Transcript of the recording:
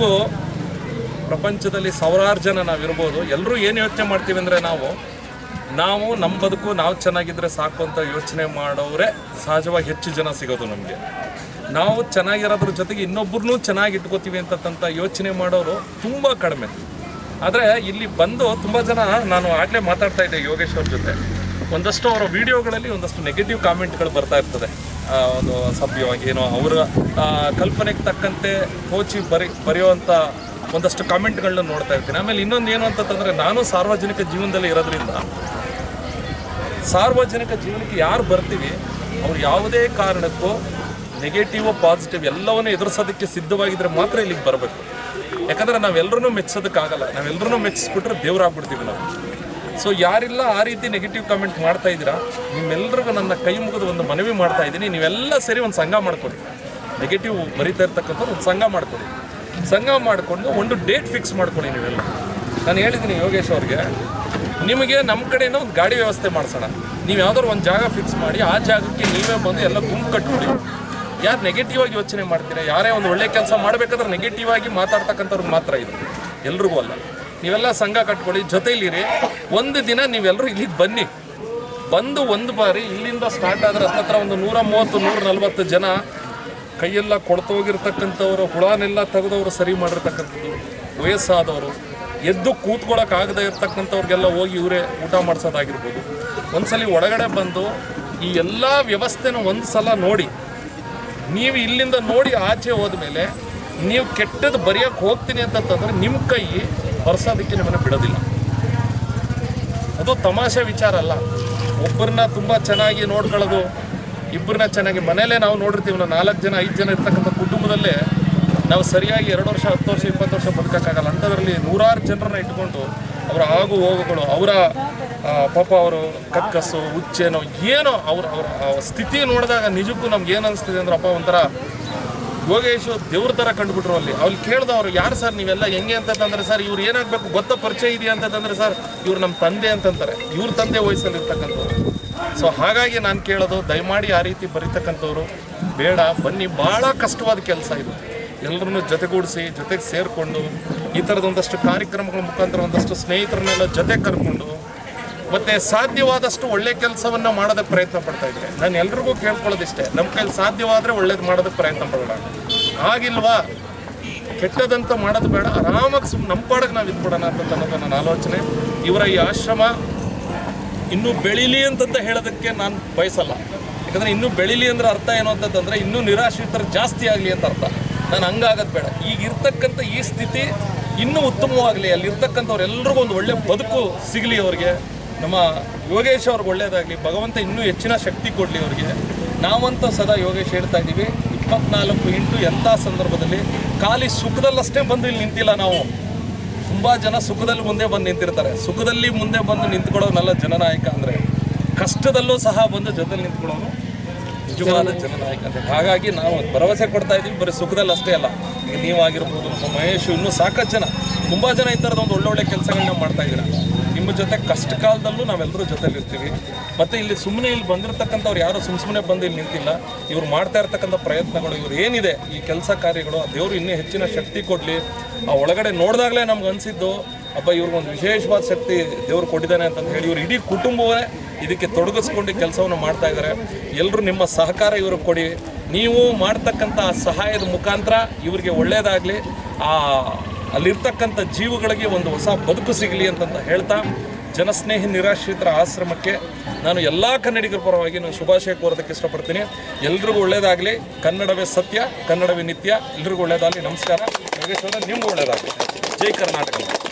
ಬದುಕು ಪ್ರಪಂಚದಲ್ಲಿ ಸಾವಿರಾರು ಜನ ನಾವಿರ್ಬೋದು ಎಲ್ಲರೂ ಏನು ಯೋಚನೆ ಮಾಡ್ತೀವಿ ಅಂದರೆ ನಾವು ನಾವು ನಮ್ಮ ಬದುಕು ನಾವು ಚೆನ್ನಾಗಿದ್ದರೆ ಸಾಕು ಅಂತ ಯೋಚನೆ ಮಾಡೋರೇ ಸಹಜವಾಗಿ ಹೆಚ್ಚು ಜನ ಸಿಗೋದು ನಮಗೆ. ನಾವು ಚೆನ್ನಾಗಿರೋದ್ರ ಜೊತೆಗೆ ಇನ್ನೊಬ್ಬರನ್ನೂ ಚೆನ್ನಾಗಿ ಇಟ್ಕೋತೀವಿ ಅಂತಕ್ಕಂಥ ಯೋಚನೆ ಮಾಡೋರು ತುಂಬ ಕಡಿಮೆ. ಆದರೆ ಇಲ್ಲಿ ಬಂದು ತುಂಬ ಜನ ನಾನು ಆಗಲೇ ಮಾತಾಡ್ತಾ ಇದ್ದೆ ಯೋಗೇಶ್ ಅವ್ರ ಜೊತೆ. ಒಂದಷ್ಟು ಅವರ ವಿಡಿಯೋಗಳಲ್ಲಿ ಒಂದಷ್ಟು ನೆಗೆಟಿವ್ ಕಾಮೆಂಟ್ಗಳು ಬರ್ತಾ ಇರ್ತದೆ. ಒಂದು ಸಭ್ಯವಾಗಿ ಏನೋ ಅವರ ಕಲ್ಪನೆಗೆ ತಕ್ಕಂತೆ ಕೋಚಿ ಬರಿ ಬರೆಯುವಂಥ ಒಂದಷ್ಟು ಕಾಮೆಂಟ್ಗಳನ್ನ ನೋಡ್ತಾ ಇರ್ತೀನಿ. ಆಮೇಲೆ ಇನ್ನೊಂದು ಏನು ಅಂತಂತಂದರೆ ನಾನು ಸಾರ್ವಜನಿಕ ಜೀವನದಲ್ಲಿ ಇರೋದ್ರಿಂದ ಸಾರ್ವಜನಿಕ ಜೀವನಕ್ಕೆ ಯಾರು ಬರ್ತೀವಿ, ಅವ್ರು ಯಾವುದೇ ಕಾರಣಕ್ಕೂ ನೆಗೆಟಿವ್ ಪಾಸಿಟಿವ್ ಎಲ್ಲವನ್ನೂ ಎದುರಿಸೋದಕ್ಕೆ ಸಿದ್ಧವಾಗಿದ್ದರೆ ಮಾತ್ರ ಇಲ್ಲಿಗೆ ಬರಬೇಕು. ಯಾಕಂದರೆ ನಾವೆಲ್ಲರೂ ಮೆಚ್ಚೋದಕ್ಕಾಗಲ್ಲ ನಾವೆಲ್ಲರೂ ಮೆಚ್ಚಿಸ್ಬಿಟ್ರೆ ದೇವರಾಗ್ಬಿಡ್ತೀವಿ ನಾವು. ಸೊ ಯಾರಿಲ್ಲ ಆ ರೀತಿ ನೆಗೆಟಿವ್ ಕಮೆಂಟ್ ಮಾಡ್ತಾ ಇದ್ದೀರಾ? ನಿಮ್ಮೆಲ್ಲರಿಗೂ ನನ್ನ ಕೈ ಮುಗಿದು ಒಂದು ಮನವಿ ಮಾಡ್ತಾ ಇದ್ದೀನಿ. ನೀವೆಲ್ಲ ಸೇರಿ ಒಂದು ಸಂಘ ಮಾಡ್ಕೊಳ್ಳಿ ನೆಗೆಟಿವ್ ಬರೀತಾ ಇರ್ತಕ್ಕಂಥವ್ರು ಒಂದು ಸಂಘ ಮಾಡ್ಕೊಳ್ಳಿ ಸಂಘ ಮಾಡಿಕೊಂಡು ಒಂದು ಡೇಟ್ ಫಿಕ್ಸ್ ಮಾಡ್ಕೊಳ್ಳಿ ನೀವೆಲ್ಲ. ನಾನು ಹೇಳಿದ್ದೀನಿ ಯೋಗೇಶ್ ಅವ್ರಿಗೆ, ನಿಮಗೆ ನಮ್ಮ ಕಡೆಯಿಂದ ಒಂದು ಗಾಡಿ ವ್ಯವಸ್ಥೆ ಮಾಡಿಸೋಣ. ನೀವು ಯಾವ್ದಾದ್ರು ಒಂದು ಜಾಗ ಫಿಕ್ಸ್ ಮಾಡಿ, ಆ ಜಾಗಕ್ಕೆ ನೀವೇ ಬಂದು ಎಲ್ಲ ಗುಂಪು ಕಟ್ಬಿಡಿ. ಯಾರು ನೆಗೆಟಿವ್ ಆಗಿ ಯೋಚನೆ ಮಾಡ್ತೀರಾ? ಯಾರೇ ಒಂದು ಒಳ್ಳೆ ಕೆಲಸ ಮಾಡಬೇಕಾದ್ರೆ ನೆಗೆಟಿವ್ ಆಗಿ ಮಾತಾಡ್ತಕ್ಕಂಥವ್ರಿಗೆ ಮಾತ್ರ ಇದು. ಎಲ್ರಿಗೂ ಅಲ್ಲ. ನೀವೆಲ್ಲ ಸಂಘ ಕಟ್ಕೊಳ್ಳಿ ಜೊತೆಯಲ್ಲಿರಿ ಒಂದು ದಿನ ನೀವೆಲ್ಲರೂ ಇಲ್ಲಿಗೆ ಬನ್ನಿ. ಬಂದು ಒಂದು ಬಾರಿ ಇಲ್ಲಿಂದ ಸ್ಟಾರ್ಟ್ ಆದರೆ ಹತ್ತತ್ರ ಒಂದು ನೂರ ಮೂವತ್ತು, ನೂರ ನಲ್ವತ್ತು ಜನ ಕೈಯೆಲ್ಲ ಕೊಡ್ತೋಗಿರ್ತಕ್ಕಂಥವ್ರು ಹುಳನೆಲ್ಲ ತೆಗೆದವರು, ಸರಿ ಮಾಡಿರ್ತಕ್ಕಂಥದ್ದು ವಯಸ್ಸಾದವರು, ಎದ್ದು ಕೂತ್ಕೊಳ್ಳೋಕ್ಕಾಗದೇ ಇರ್ತಕ್ಕಂಥವ್ರಿಗೆಲ್ಲ ಹೋಗಿ ಇವರೇ ಊಟ ಮಾಡಿಸೋದಾಗಿರ್ಬೋದು. ಒಂದ್ಸಲಿ ಒಳಗಡೆ ಬಂದು ಈ ಎಲ್ಲ ವ್ಯವಸ್ಥೆನ ಒಂದು ಸಲ ನೋಡಿ. ನೀವು ಇಲ್ಲಿಂದ ನೋಡಿ ಆಚೆ ಹೋದ್ಮೇಲೆ ನೀವು ಕೆಟ್ಟದ್ದು ಬರೆಯೋಕ್ಕೆ ಹೋಗ್ತೀನಿ ಅಂತಂತಂದ್ರೆ ನಿಮ್ಮ ಕೈ ಬರ್ಸೋದಕ್ಕೆ ನಿಮ್ಮನ್ನು ಬಿಡೋದಿಲ್ಲ. ಅದು ತಮಾಷೆ ವಿಚಾರ ಅಲ್ಲ. ಒಬ್ಬರನ್ನ ತುಂಬ ಚೆನ್ನಾಗಿ ನೋಡ್ಕೊಳ್ಳೋದು, ಇಬ್ಬರನ್ನ ಚೆನ್ನಾಗಿ ಮನೇಲೇ ನಾವು ನೋಡಿರ್ತೀವಿ. ನಾವು ನಾಲ್ಕು ಜನ, ಐದು ಜನ ಇರ್ತಕ್ಕಂಥ ಕುಟುಂಬದಲ್ಲೇ ನಾವು ಸರಿಯಾಗಿ ಎರಡು ವರ್ಷ, ಹತ್ತು ವರ್ಷ, ಇಪ್ಪತ್ತು ವರ್ಷ ಬದುಕೋಕ್ಕಾಗಲ್ಲ. ಅಂಥದ್ರಲ್ಲಿ ನೂರಾರು ಜನರನ್ನ ಇಟ್ಕೊಂಡು ಅವರ ಆಗು ಹೋಗುಗಳು, ಅವರ ಪಾಪ ಅವರು ಕಕ್ಕಸ್ಸು ಹುಚ್ಚೇನೋ, ಏನೋ ಅವ್ರ, ಅವರ ಸ್ಥಿತಿ ನೋಡಿದಾಗ ನಿಜಕ್ಕೂ ನಮ್ಗೆ ಏನು ಅನಿಸ್ತಿದೆ ಅಂದ್ರೆ, ಅಪ್ಪ ಒಂಥರ ಯೋಗೇಶು ದೇವ್ರ ಥರ ಕಂಡುಬಿಟ್ರು ಅಲ್ಲಿ. ಅವ್ರು ಕೇಳ್ದ ಅವ್ರು, ಯಾರು ಸರ್ ನೀವೆಲ್ಲ? ಹೆಂಗೆ ಅಂತಂದ್ರೆ ಸರ್, ಇವ್ರು ಏನಾಗಬೇಕು? ಗೊತ್ತ ಪರಿಚಯ ಇದೆಯಾ ಅಂತಂದ್ರೆ ಸರ್, ಇವ್ರು ನಮ್ಮ ತಂದೆ ಅಂತಂತಾರೆ. ಇವ್ರ ತಂದೆ ವಯಸ್ಸಲ್ಲಿರ್ತಕ್ಕಂಥವ್ರು. ಸೊ ಹಾಗಾಗಿ ನಾನು ಕೇಳೋದು, ದಯಮಾಡಿ ಆ ರೀತಿ ಬರೀತಕ್ಕಂಥವ್ರು, ಬೇಡ. ಬನ್ನಿ, ಭಾಳ ಕಷ್ಟವಾದ ಕೆಲಸ ಇದು. ಎಲ್ಲರನ್ನು ಜೊತೆಗೂಡಿಸಿ, ಜೊತೆಗೆ ಸೇರಿಕೊಂಡು, ಈ ಥರದ ಒಂದಷ್ಟು ಕಾರ್ಯಕ್ರಮಗಳ ಮುಖಾಂತರ ಒಂದಷ್ಟು ಸ್ನೇಹಿತರನ್ನೆಲ್ಲ ಜೊತೆ ಕರ್ಕೊಂಡು ಮತ್ತೆ ಸಾಧ್ಯವಾದಷ್ಟು ಒಳ್ಳೆ ಕೆಲಸವನ್ನ ಮಾಡೋದಕ್ಕೆ ಪ್ರಯತ್ನ ಪಡ್ತಾ ಇದ್ರೆ ನಾನು ಎಲ್ರಿಗೂ ಕೇಳ್ಕೊಳ್ಳೋದಿಷ್ಟೇ ನಮ್ಮ ಕೈಲಿ ಸಾಧ್ಯವಾದರೆ ಒಳ್ಳೇದು ಮಾಡೋದಕ್ಕೆ ಪ್ರಯತ್ನ ಪಡೋಣ. ಆಗಿಲ್ವಾ ಕೆಟ್ಟದಂತ ಮಾಡೋದು ಬೇಡ, ಆರಾಮಾಗಿ ಸುಮ್ಮನೆ ನಮ್ಮ ಪಾಡಕ್ಕೆ ನಾವು ಇದ್ಬಿಡೋಣ ಅಂತ ನನ್ನ ಆಲೋಚನೆ. ಇವರ ಈ ಆಶ್ರಮ ಇನ್ನೂ ಬೆಳೀಲಿ ಅಂತಂತ ಹೇಳೋದಕ್ಕೆ ನಾನು ಬಯಸಲ್ಲ. ಯಾಕಂದರೆ ಇನ್ನೂ ಬೆಳೀಲಿ ಅಂದ್ರೆ ಅರ್ಥ ಏನು ಅಂತಂತಂದರೆ ಇನ್ನೂ ನಿರಾಶ್ರಿತರು ಜಾಸ್ತಿ ಆಗಲಿ ಅಂತ ಅರ್ಥ. ನಾನು ಹಂಗಾಗೋದು ಬೇಡ. ಈಗ ಇರ್ತಕ್ಕಂಥ ಈ ಸ್ಥಿತಿ ಇನ್ನೂ ಉತ್ತಮವಾಗಲಿ ಅಲ್ಲಿ ಇರ್ತಕ್ಕಂಥವ್ರು ಎಲ್ರಿಗೂ ಒಂದು ಒಳ್ಳೆ ಬದುಕು ಸಿಗಲಿ ಅವ್ರಿಗೆ. ನಮ್ಮ ಯೋಗೇಶ್ ಅವ್ರಿಗೆ ಒಳ್ಳೇದಾಗಲಿ, ಭಗವಂತ ಇನ್ನೂ ಹೆಚ್ಚಿನ ಶಕ್ತಿ ಕೊಡಲಿ ಅವರಿಗೆ. ನಾವಂತೂ ಸದಾ ಯೋಗೇಶ್ ಹೇಳ್ತಾ ಇದ್ದೀವಿ, ಇಪ್ಪತ್ನಾಲ್ಕು ಇಂಟು ಎಂಥ ಸಂದರ್ಭದಲ್ಲಿ ಖಾಲಿ ಸುಖದಲ್ಲಷ್ಟೇ ಬಂದು ಇಲ್ಲಿ ನಿಂತಿಲ್ಲ ನಾವು. ತುಂಬ ಜನ ಸುಖದಲ್ಲಿ ಮುಂದೆ ಬಂದು ನಿಂತಿರ್ತಾರೆ. ಸುಖದಲ್ಲಿ ಮುಂದೆ ಬಂದು ನಿಂತ್ಕೊಳ್ಳೋನಲ್ಲ ಜನನಾಯಕ ಅಂದರೆ, ಕಷ್ಟದಲ್ಲೂ ಸಹ ಬಂದು ಜೊತೆಲಿ ನಿಂತ್ಕೊಳ್ಳೋನು ನಿಜವಾದ ಜನನಾಯಕ ಅಂತ ಹಾಗಾಗಿ ನಾವು ಭರವಸೆ ಕೊಡ್ತಾ ಇದ್ದೀವಿ, ಬರೀ ಸುಖದಲ್ಲಿ ಅಷ್ಟೇ ಅಲ್ಲ. ನೀವಾಗಿರ್ಬೋದು ನಮ್ಮ ಮಹೇಶ್ ಇನ್ನೂ ಸಾಕಷ್ಟು ಜನ. ತುಂಬ ಜನ ಈ ಥರದ ಒಂದು ಒಳ್ಳೊಳ್ಳೆ ಕೆಲಸಗಳನ್ನ ಮಾಡ್ತಾ ಇದ್ದೀರ. ನಿಮ್ಮ ಜೊತೆ ಕಷ್ಟ ಕಾಲದಲ್ಲೂ ನಾವೆಲ್ಲರೂ ಜೊತೆಲಿ ಇರ್ತೀವಿ ಮತ್ತು ಇಲ್ಲಿ ಸುಮ್ಮನೆ ಇಲ್ಲಿ ಬಂದಿರತಕ್ಕಂಥವ್ರು ಯಾರು ಸುಮ್ಮ ಸುಮ್ಮನೆ ಬಂದು ಇಲ್ಲಿ ನಿಂತಿಲ್ಲ. ಇವ್ರು ಮಾಡ್ತಾ ಇರ್ತಕ್ಕಂಥ ಪ್ರಯತ್ನಗಳು, ಇವ್ರು ಏನಿದೆ ಈ ಕೆಲಸ ಕಾರ್ಯಗಳು ದೇವರು ಇನ್ನೂ ಹೆಚ್ಚಿನ ಶಕ್ತಿ ಕೊಡಲಿ. ಆ ಒಳಗಡೆ ನೋಡಿದಾಗಲೇ ನಮ್ಗೆ ಅನಿಸಿದ್ದು ಅಪ್ಪ ಇವ್ರಿಗೊಂದು ವಿಶೇಷವಾದ ಶಕ್ತಿ ದೇವರು ಕೊಟ್ಟಿದ್ದಾನೆ ಅಂತಂದು ಹೇಳಿ ಇವರು ಇಡೀ ಕುಟುಂಬವೇ ಇದಕ್ಕೆ ತೊಡಗಿಸ್ಕೊಂಡು ಕೆಲಸವನ್ನು ಮಾಡ್ತಾ ಇದ್ದಾರೆ ಎಲ್ಲರೂ ನಿಮ್ಮ ಸಹಕಾರ ಇವ್ರಿಗೆ ಕೊಡಿ. ನೀವು ಮಾಡ್ತಕ್ಕಂಥ ಸಹಾಯದ ಮುಖಾಂತರ ಇವರಿಗೆ ಒಳ್ಳೆಯದಾಗಲಿ ಆ ಅಲ್ಲಿರ್ತಕ್ಕಂಥ ಜೀವಗಳಿಗೆ ಒಂದು ಹೊಸ ಬದುಕು ಸಿಗಲಿ ಅಂತಂತ ಹೇಳ್ತಾ ಜನಸ್ನೇಹಿ ನಿರಾಶ್ರಿತರ ಆಶ್ರಮಕ್ಕೆ ನಾನು ಎಲ್ಲ ಕನ್ನಡಿಗರ ಪರವಾಗಿ ನಾನು ಶುಭಾಶಯ ಕೋರೋದಕ್ಕೆ ಇಷ್ಟಪಡ್ತೀನಿ. ಎಲ್ರಿಗೂ ಒಳ್ಳೆಯದಾಗಲಿ ಕನ್ನಡವೇ ಸತ್ಯ, ಕನ್ನಡವೇ ನಿತ್ಯ. ಎಲ್ರಿಗೂ ಒಳ್ಳೆಯದಾಗಲಿ ನಮಸ್ಕಾರ. ಯೋಗೇಶ್ವರ ನಿಮ್ಮ ಒಳ್ಳೆಯದಾಗಲಿ ಜೈ ಕರ್ನಾಟಕ.